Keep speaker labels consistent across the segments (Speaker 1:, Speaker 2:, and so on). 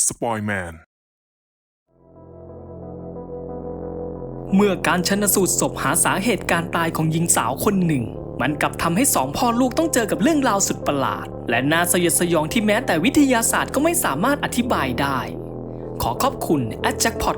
Speaker 1: สปอยแมน
Speaker 2: เมื่อการชนสูตรศพหาสาเหตุการตายของหญิงสาวคนหนึ่ง มันกลับทำให้สองพ่อลูกต้องเจอกับเรื่องราวสุดประหลาด และน่าสยดสยองที่แม้แต่วิทยาศาสตร์ก็ไม่สามารถอธิบายได้ ขอขอบคุณแอดแจ็คพอต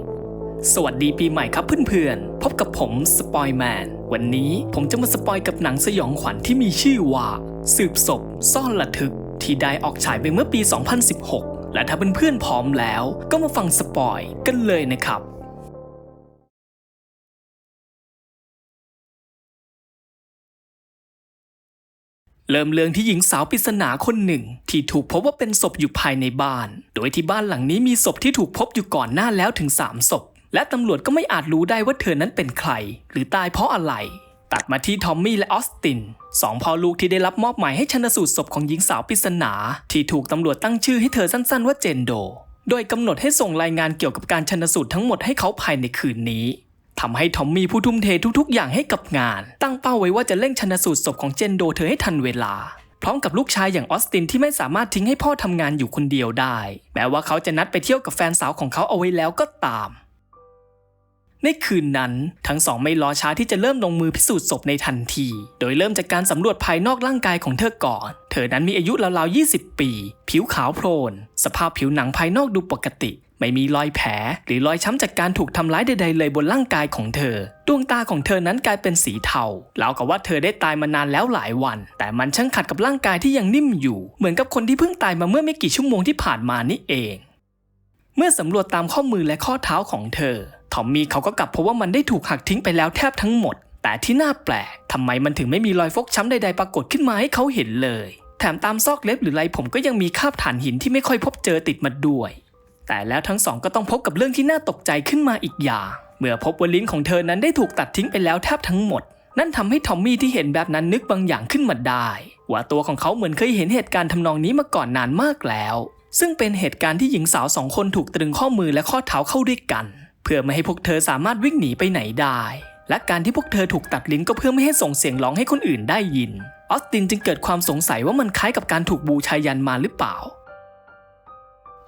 Speaker 2: 800สวัสดีปีใหม่ครับเพื่อนๆ พบกับผมสปอยแมน วันนี้ผมจะมาสปอยกับหนังสยองขวัญที่มีชื่อว่า สืบศพ ซ่อนระทึก ที่ได้ออกฉายไปเมื่อปี 2016 และถ้าเพื่อนๆพร้อมแล้ว ก็มาฟังสปอยกันเลยนะครับเริ่มเรื่องที่หญิงสาวปริศนาคนหนึ่ง ที่ถูกพบว่าเป็นศพอยู่ภายในบ้าน โดยที่บ้านหลังนี้มีศพที่ถูกพบอยู่ก่อนหน้าแล้วถึง 3 ศพ และตำรวจก็ไม่อาจรู้ได้ว่าเธอนั้นเป็นใคร หรือตายเพราะอะไร ตัดมาที่ทอมมี่และออสตินสองพ่อลูกที่ได้รับมอบหมายให้ชันสูตรศพของหญิงสาวปริศนา ที่ถูกตำรวจตั้งชื่อให้เธอสั้นๆว่าเจนโด โดยกำหนดให้ส่งรายงานเกี่ยวกับการชันสูตรทั้งหมดให้เขาภายในคืนนี้ทำให้ทอมมี่ผู้ทุ่มเททุกๆ อย่างให้กับงาน ตั้งเป้าไว้ว่าจะเร่งชันสูตรศพของเจนโดเธอให้ทันเวลา พร้อมกับลูกชายอย่างออสตินที่ไม่สามารถทิ้งให้พ่อทำงานอยู่คนเดียวได้ แม้ว่าเขาจะนัดไปเที่ยวกับแฟนสาวของเขาเอาไว้แล้วก็ตาม ในคืนนั้นทั้งสองไม่รอช้าที่จะเริ่มลงมือพิสูจน์ศพในทันที โดยเริ่มจากการสำรวจภายนอกร่างกายของเธอก่อน เธอนั้นมีอายุราวๆ 20 ปี ผิวขาวโพลน สภาพผิวหนังภายนอกดูปกติ ไม่มีรอยแผล หรือรอยช้ำจากการถูกทำร้ายใดๆเลยบนร่างกายของเธอ ดวงตาของเธอนั้นกลายเป็นสีเทาแล้วกับว่าเธอได้ตายมานานแล้วหลายวัน แต่มันช่างขัดกับร่างกายที่ยังนิ่มอยู่ เหมือนกับคนที่เพิ่งตายมาเมื่อไม่กี่ชั่วโมงที่ผ่านมานี่เอง เมื่อสำรวจตามข้อมือและข้อเท้าของเธอ ทอมมี่เขาก็กลับพบว่ามันได้ถูกหักทิ้งไปแล้วแทบทั้งหมด แต่ที่น่าแปลกทำไมมันถึงไม่มีรอยฟกช้ำใดๆปรากฏขึ้นมาให้เขาเห็นเลย แถมตามซอกเล็บหรือไรผมก็ยังมีคราบฐานหินที่ไม่ค่อยพบเจอติดมาด้วย แต่แล้วทั้งสองก็ต้องพบกับเรื่องที่น่าตกใจขึ้นมาอีกอย่าง เมื่อพบว่าลิ้นของเธอนั้นได้ถูกตัดทิ้งไปแล้วแทบทั้งหมด นั่นทำให้ทอมมี่ที่เห็นแบบนั้นนึกบางอย่างขึ้นมาได้ ว่าตัวของเขาเหมือนเคยเห็นเหตุการณ์ทำนองนี้มาก่อนนานมากแล้ว ซึ่งเป็นเหตุการณ์ที่หญิงสาวสองคนถูกตรึงข้อมือและข้อเท้าเข้าด้วยกัน เพื่อไม่ให้พวกเธอสามารถวิ่งหนีไปไหนได้ และการที่พวกเธอถูกตัดลิ้นก็เพื่อไม่ให้ส่งเสียงร้องให้คนอื่นได้ยิน ออสตินจึงเกิดความสงสัยว่ามันคล้ายกับการถูกบูชายันมาหรือเปล่า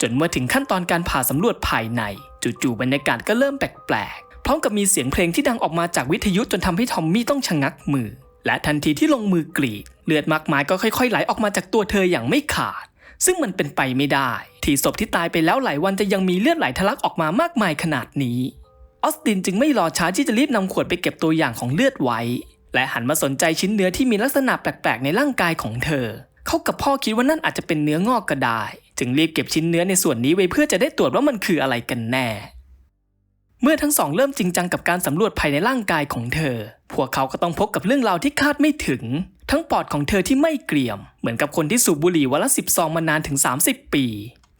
Speaker 2: จนเมื่อถึงขั้นตอนการผ่าสำรวจภายใน จู่ๆบรรยากาศก็เริ่มแปลกๆพร้อมกับมีเสียงเพลงที่ดังออกมาจากวิทยุจนทำให้ทอมมี่ต้องชะงักมือ และทันทีที่ลงมือกรีด เลือดมากมายก็ค่อยๆ ไหลออกมาจากตัวเธออย่างไม่ขาด ซึ่งมันเป็นไปไม่ได้ ที่ศพที่ตายไปแล้วหลายวันจะยังมีเลือดไหลทะลักออกมามากมายขนาดนี้ออสตินจึงไม่รอช้าที่จะรีบนำขวดไปเก็บตัวอย่างของเลือดไว้ และหันมาสนใจชิ้นเนื้อที่มีลักษณะแปลกๆ ในร่างกายของเธอ เขากับพ่อคิดว่านั่นอาจจะเป็นเนื้องอกก็ได้ จึงรีบเก็บชิ้นเนื้อในส่วนนี้ไว้เพื่อจะได้ตรวจว่ามันคืออะไรกันแน่ เมื่อทั้งสองเริ่มจริงจังกับการสำรวจภายในร่างกายของเธอ พวกเขาก็ต้องพบกับเรื่องราวที่คาดไม่ถึง ทั้งปอดของเธอที่ไม่เกรียม เหมือนกับคนที่สูบบุหรี่วันละสิบซองมานานถึง 30 ปี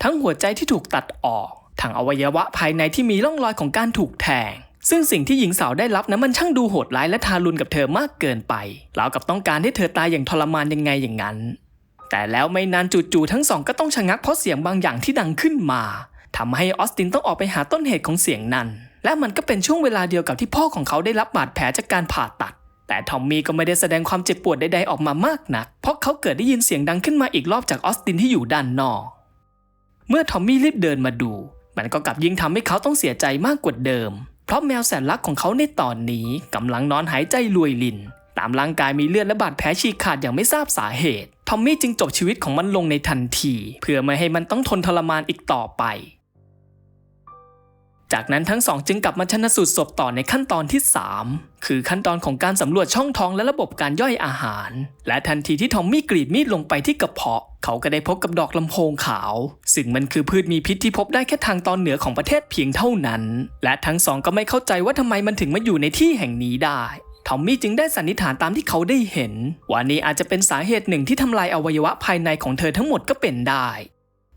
Speaker 2: ทั้งหัวใจที่ถูกตัดออกทั้งอวัยวะภายในที่มีร่องรอยของการถูกแทง ซึ่งสิ่งที่หญิงสาวได้รับนั้นมันช่างดูโหดร้ายและทารุณกับเธอมากเกินไปราวกับต้องการให้เธอตายอย่างทรมานยังไงอย่างนั้น แต่แล้วไม่นานจู่ๆทั้งสองก็ต้องชะงักเพราะเสียงบางอย่างที่ดังขึ้นมาทำให้ออสตินต้องออกไปหาต้นเหตุของเสียงนั้นและมันก็เป็นช่วงเวลาเดียวกับที่พ่อของเขาได้รับบาดแผลจากการผ่าตัด แต่ทอมมี่ก็ไม่ได้แสดงความเจ็บปวดใดๆออกมามากนัก เพราะเขาเกิดได้ยินเสียงดังขึ้นมาอีกรอบจากออสตินที่อยู่ด้านนอก เมื่อทอมมี่รีบเดินมาดู มันก็กลับยิ่งทำให้เขาต้องเสียใจมากกว่าเดิม เพราะแมวแสนรักของเขาในตอนนี้กำลังนอนหายใจรวยลิน ตามร่างกายมีเลือดและบาดแผลฉีกขาดอย่างไม่ทราบสาเหตุ ทอมมี่จึงจบชีวิตของมันลงในทันที เพื่อไม่ให้มันต้องทนทรมานอีกต่อไป จากนั้นทั้งสองจึงกลับมาชนสูตรศพต่อในขั้นตอนที่ 3 คือขั้นตอนของการสำรวจช่องท้องและระบบการย่อยอาหาร และทันทีที่ทอมมี่กรีดมีดลงไปที่กระเพาะ เขาก็ได้พบกับดอกลำโพงขาว ซึ่งมันคือพืชมีพิษที่พบได้แค่ทางตอนเหนือของประเทศเพียงเท่านั้น และทั้งสองก็ไม่เข้าใจว่าทำไมมันถึงมาอยู่ในที่แห่งนี้ได้ทอมมี่จึงได้สันนิษฐานตามที่เขาได้เห็น ว่านี่อาจจะเป็นสาเหตุหนึ่งที่ทำลายอวัยวะภายในของเธอทั้งหมดก็เป็นได้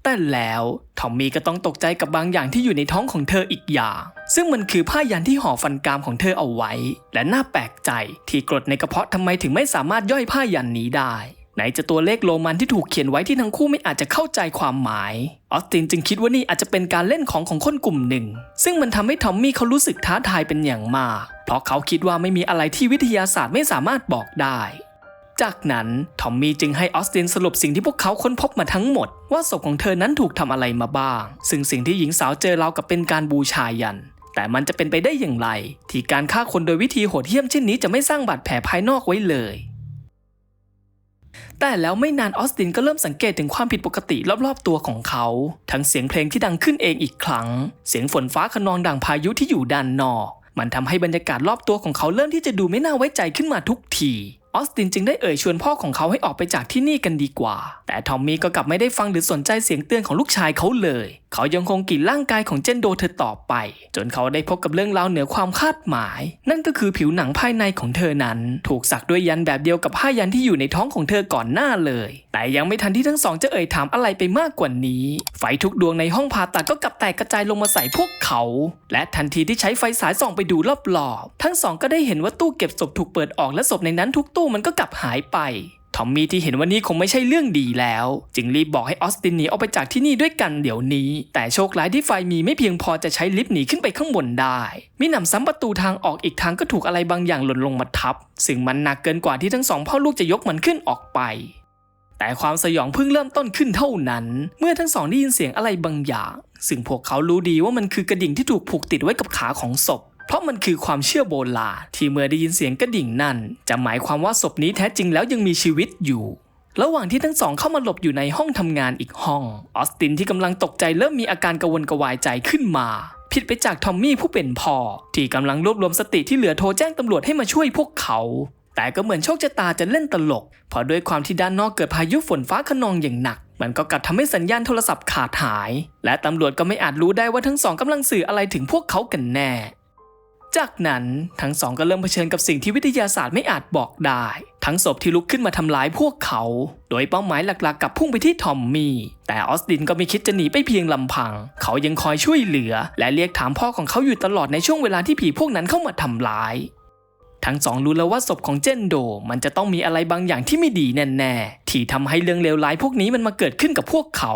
Speaker 2: แต่แล้วทอมมี่ก็ต้องตกใจกับบางอย่างที่อยู่ในท้องของเธออีกอย่าง ซึ่งมันคือผ้ายันที่ห่อฟันกรามของเธอเอาไว้ และน่าแปลกใจที่กรดในกระเพาะทำไมถึงไม่สามารถย่อยผ้ายันนี้ได้ ไหนจะตัวเลขโรมันที่ถูกเขียนไว้ที่ทั้งคู่ไม่อาจจะเข้าใจความหมาย ออสตินจึงคิดว่านี่อาจจะเป็นการเล่นของของคนกลุ่มหนึ่ง ซึ่งมันทำให้ทอมมี่เขารู้สึกท้าทายเป็นอย่างมาก เพราะเขาคิดว่าไม่มีอะไรที่วิทยาศาสตร์ไม่สามารถบอกได้ จากนั้นทอมมี่จึงให้ออสตินสรุปสิ่งที่พวกเขาค้นพบมาทั้งหมด ว่าศพของเธอนั้นถูกทำอะไรมาบ้าง ซึ่งสิ่งที่หญิงสาวเจอเรากับเป็นการบูชายัน แต่มันจะเป็นไปได้อย่างไร ที่การฆ่าคนโดยวิธีโหดเหี้ยมเช่นนี้จะไม่สร้างบาดแผลภายนอกไว้เลยแต่แล้วไม่นานออสตินก็เริ่มสังเกตถึงความผิดปกติรอบๆตัวของเขา ทั้งเสียงเพลงที่ดังขึ้นเองอีกครั้ง เสียงฝนฟ้าขนองดังพายุที่อยู่ด้านนอก มันทำให้บรรยากาศรอบตัวของเขาเริ่มที่จะดูไม่น่าไว้ใจขึ้นมาทุกที ออสตินจึงได้เอ่ยชวนพ่อของเขาให้ออกไปจากที่นี่กันดีกว่า แต่ทอมมี่ก็กลับไม่ได้ฟังหรือสนใจเสียงเตือนของลูกชายเขาเลยเขายังคงกินร่างกายของเจนโดเธอต่อไป จนเขาได้พบกับเรื่องราวเหนือความคาดหมาย นั่นก็คือผิวหนังภายในของเธอนั้น ถูกสักด้วยยันแบบเดียวกับผ้ายันที่อยู่ในท้องของเธอก่อนหน้าเลย แต่ยังไม่ทันที่ทั้งสองจะเอ่ยถามอะไรไปมากกว่านี้ ไฟทุกดวงในห้องผ่าตัดก็กลับแตกกระจายลงมาใส่พวกเขา และทันทีที่ใช้ไฟฉายส่องไปดูรอบๆทั้งสองก็ได้เห็นว่าตู้เก็บศพถูกเปิดออกและศพในนั้นทุกตู้มันก็กลับหายไป อมมี่ที่เห็นว่านี่คงไม่ใช่เรื่องดีแล้ว จึงรีบบอกให้ออสตินหนีออกไปจากที่นี่ด้วยกันเดี๋ยวนี้ แต่โชคร้ายที่ไฟมีไม่เพียงพอจะใช้ลิฟต์หนีขึ้นไปข้างบนได้มิหนำซ้ำประตูทางออกอีกทางก็ถูกอะไรบางอย่างหล่นลงมาทับ ซึ่งมันหนักเกินกว่าที่ทั้งสองพ่อลูกจะยกมันขึ้นออกไปแต่ความสยองเพิ่งเริ่มต้นขึ้นเท่านั้น เมื่อทั้งสองได้ยินเสียงอะไรบางอย่าง ซึ่งพวกเขารู้ดีว่ามันคือกระดิ่งที่ถูกผูกติดไว้กับขาของศพ เพราะมันคือความเชื่อโบราณที่เมื่อได้ยินเสียงกระดิ่งนั่น จะหมายความว่าศพนี้แท้จริงแล้วยังมีชีวิตอยู่ ระหว่างที่ทั้งสองเข้ามาหลบอยู่ในห้องทำงานอีกห้อง ออสตินที่กำลังตกใจเริ่มมีอาการกระวนกระวายใจขึ้นมา ผิดไปจากทอมมี่ผู้เป็นพ่อที่กำลังรวบรวมสติที่เหลือโทรแจ้งตำรวจให้มาช่วยพวกเขาแต่ก็เหมือนโชคชะตาจะเล่นตลก เพราะด้วยความที่ด้านนอกเกิดพายุฝนฟ้าขนองอย่างหนัก มันก็กลับทำให้สัญญาณโทรศัพท์ขาดหาย และตำรวจก็ไม่อาจรู้ได้ว่าทั้งสองกำลังสื่ออะไรถึงพวกเขากันแน่ จากนั้นทั้งสองก็เริ่มเผชิญกับสิ่งที่วิทยาศาสตร์ไม่อาจบอกได้ ทั้งศพที่ลุกขึ้นมาทำร้ายพวกเขา โดยเป้าหมายหลักๆกับพุ่งไปที่ทอมมี่ แต่ออสตินก็ไม่คิดจะหนีไปเพียงลำพัง เขายังคอยช่วยเหลือ และเรียกถามพ่อของเขาอยู่ตลอดในช่วงเวลาที่ผีพวกนั้นเข้ามาทำร้าย ทั้งสองรู้แล้วว่าศพของเจนโด มันจะต้องมีอะไรบางอย่างที่ไม่ดีแน่ๆ ที่ทำให้เรื่องเลวร้ายพวกนี้มันมาเกิดขึ้นกับพวกเขา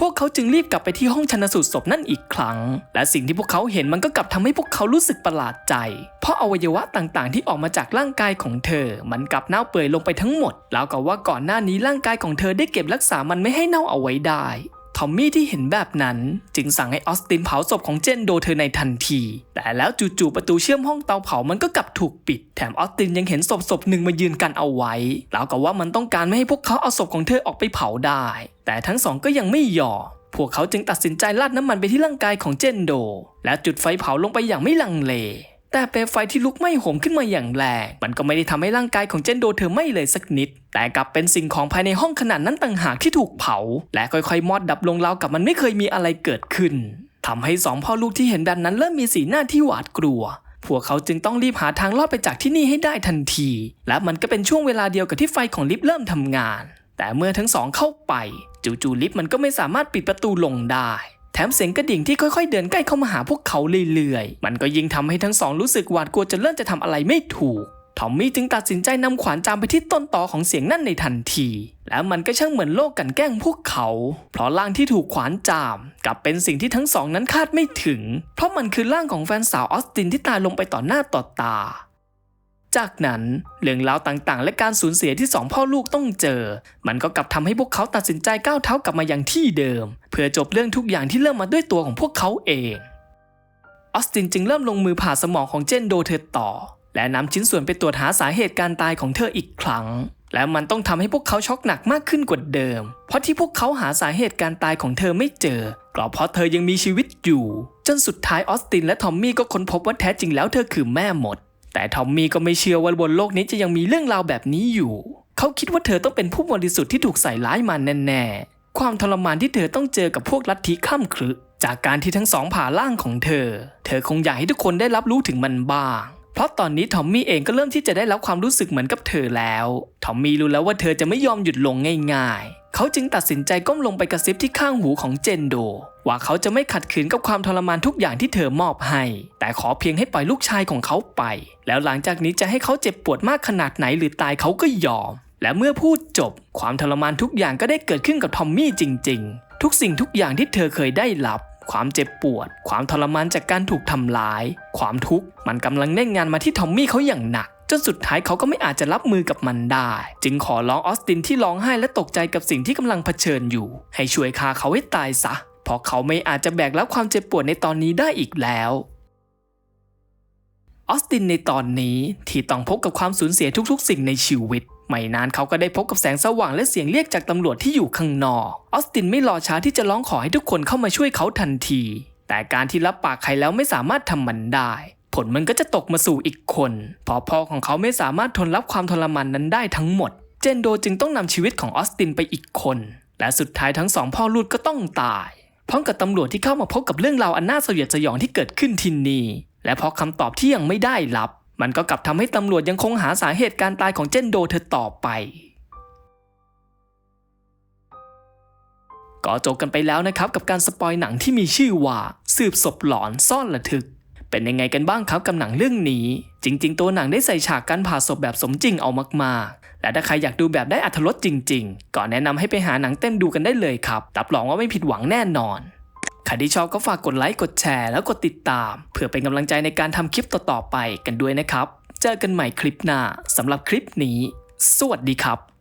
Speaker 2: พวกเขาจึงรีบกลับไปที่ห้องชันสูตรศพนั่นอีกครั้ง และสิ่งที่พวกเขาเห็นมันก็กลับทำให้พวกเขารู้สึกประหลาดใจ เพราะอวัยวะต่างๆ ที่ออกมาจากร่างกายของเธอ มันกลับเน่าเปื่อยลงไปทั้งหมด แล้วกับว่าก่อนหน้านี้ร่างกายของเธอได้เก็บรักษามันไม่ให้เน่าเอาไว้ได้ ทอมมี่ที่เห็นแบบนั้นจึงสั่งให้ออสตินเผาศพของเจนโดเธอในทันที แต่แล้วจู่ๆประตูเชื่อมห้องเตาเผามันก็กลับถูกปิด แถมออสตินยังเห็นศพศพหนึ่งมายืนกันเอาไว้ แล้วกับว่ามันต้องการไม่ให้พวกเขาเอาศพของเธอออกไปเผาได้ แต่ทั้งสองก็ยังไม่ยอมพวกเขาจึงตัดสินใจราดน้ำมันไปที่ร่างกายของเจนโด และจุดไฟเผาลงไปอย่างไม่ลังเล แต่เปลวไฟที่ลุกไหม้โหมขึ้นมาอย่างแรง มันก็ไม่ได้ทำให้ร่างกายของเจนโดเธอไหม้เลยสักนิด แต่กลับเป็นสิ่งของภายในห้องขนาดนั้นต่างหากที่ถูกเผา และค่อยๆ มอดดับลงราวกับมันไม่เคยมีอะไรเกิดขึ้นทำให้สองพ่อลูกที่เห็นแบบนั้นเริ่มมีสีหน้าที่หวาดกลัวพวกเขาจึงต้องรีบหาทางรอดไปจากที่นี่ให้ได้ทันที และมันก็เป็นช่วงเวลาเดียวกับที่ไฟของลิฟต์เริ่มทำงาน แต่เมื่อทั้งสองเข้าไป จู่ๆลิฟต์มันก็ไม่สามารถปิดประตูลงได้ แถมเสียงกระดิ่งที่ค่อยๆ เดินใกล้เข้ามาหาพวกเขาเรื่อยๆ มันก็ยิ่งทำให้ทั้งสองรู้สึกหวาดกลัวจนเริ่มจะทำอะไรไม่ถูก ทอมมี่จึงตัดสินใจนำขวานจามไปที่ต้นตอของเสียงนั่นในทันที แล้วมันก็ช่างเหมือนโลกกันแกล้งพวกเขา เพราะร่างที่ถูกขวานจาม กลับเป็นสิ่งที่ทั้งสองนั้นคาดไม่ถึง เพราะมันคือร่างของแฟนสาวออสตินที่ตายลงไปต่อหน้าต่อตา จากนั้นเรื่องราวต่างๆ และการสูญเสียที่สองพ่อลูกต้องเจอ มันก็กลับทำให้พวกเขาตัดสินใจก้าวเท้ากลับมายังที่เดิม เพื่อจบเรื่องทุกอย่างที่เริ่มมาด้วยตัวของพวกเขาเองออสตินจึงเริ่มลงมือผ่าสมองของเจนโดเธอต่อ และนำชิ้นส่วนไปตรวจหาสาเหตุการตายของเธออีกครั้ง และมันต้องทำให้พวกเขาช็อกหนักมากขึ้นกว่าเดิม เพราะที่พวกเขาหาสาเหตุการตายของเธอไม่เจอก็เพราะเธอยังมีชีวิตอยู่ จนสุดท้ายออสตินและทอมมี่ก็ค้นพบว่าแท้จริงแล้วเธอคือแม่หมด แต่ทอมมี่ก็ไม่เชื่อว่าบนโลกนี้จะยังมีเรื่องราวแบบนี้อยู่ เขาคิดว่าเธอต้องเป็นผู้บริสุทธิ์ที่ถูกใส่ร้ายมาแน่ๆ ความทรมานที่เธอต้องเจอกับพวกลัทธิข้ามครึจากการที่ทั้งสองผ่าร่างของเธอ เธอคงอยากให้ทุกคนได้รับรู้ถึงมันบ้าง เพราะตอนนี้ทอมมี่เองก็เริ่มที่จะได้รับความรู้สึกเหมือนกับเธอแล้ว ทอมมี่รู้แล้วว่าเธอจะไม่ยอมหยุดลงง่ายๆ เขาจึงตัดสินใจก้มลงไปกระซิบที่ข้างหูของเจนโด ว่าเขาจะไม่ขัดขืนกับความทรมานทุกอย่างที่เธอมอบให้ แต่ขอเพียงให้ปล่อยลูกชายของเขาไป แล้วหลังจากนี้จะให้เขาเจ็บปวดมากขนาดไหนหรือตายเขาก็ยอม และเมื่อพูดจบ ความทรมานทุกอย่างก็ได้เกิดขึ้นกับทอมมี่จริง ๆ ทุกสิ่งทุกอย่างที่เธอเคยได้รับ ความเจ็บปวด ความทรมานจากการถูกทำร้าย ความทุกข์มันกำลังเล่นงานมาที่ทอมมี่เขาอย่างหนัก จนสุดท้ายเขาก็ไม่อาจจะรับมือกับมันได้ จึงขอร้องออสตินที่ร้องไห้และตกใจกับสิ่งที่กำลังเผชิญอยู่ ให้ช่วยฆ่าเขาให้ตายซะ เพราะเขาไม่อาจจะแบกรับความเจ็บปวดในตอนนี้ได้อีกแล้วออสตินในตอนนี้ที่ต้องพบกับความสูญเสียทุกๆ สิ่งในชีวิต ไม่นานเขาก็ได้พบกับแสงสว่างและเสียงเรียกจากตำรวจที่อยู่ข้างนอกออสตินไม่รอช้าที่จะร้องขอให้ทุกคนเข้ามาช่วยเขาทันที แต่การที่รับปากใครแล้วไม่สามารถทำมันได้ ผลมันก็จะตกมาสู่อีกคนเพราะพ่อของเขาไม่สามารถทนรับความทรมานนั้นได้ทั้งหมด เจนโดจึงต้องนำชีวิตของออสตินไปอีกคน และสุดท้ายทั้งสองพ่อลูกก็ต้องตายพร้อมกับตำรวจที่เข้ามาพบกับเรื่องราวอันน่าสยดสยองที่เกิดขึ้นที่นี่และเพราะคำตอบที่ยังไม่ได้รับ มันก็กลับทำให้ตำรวจยังคงหาสาเหตุการตายของเจนโดเธอต่อไปก็จบกันไปแล้วนะครับกับการสปอยหนังที่มีชื่อว่า สืบศพหลอนซ่อนระทึก เป็นยังไงกันบ้างครับกับหนังเรื่องนี้ จริง ๆ ตัวหนังได้ใส่ฉากการผ่าศพแบบสมจริงเอามากๆ และถ้าใครอยากดูแบบได้อัธรสจริง ๆ ก็แนะนำให้ไปหาหนังเต้นดูกันได้เลยครับรับรองว่าไม่ผิดหวังแน่นอนใครที่ชอบก็ฝากกดไลค์กดแชร์แล้วกดติดตาม เพื่อเป็นกำลังใจในการทำคลิปต่อๆไปกันด้วยนะครับ เจอกันใหม่คลิปหน้าสำหรับคลิปนี้ สวัสดีครับ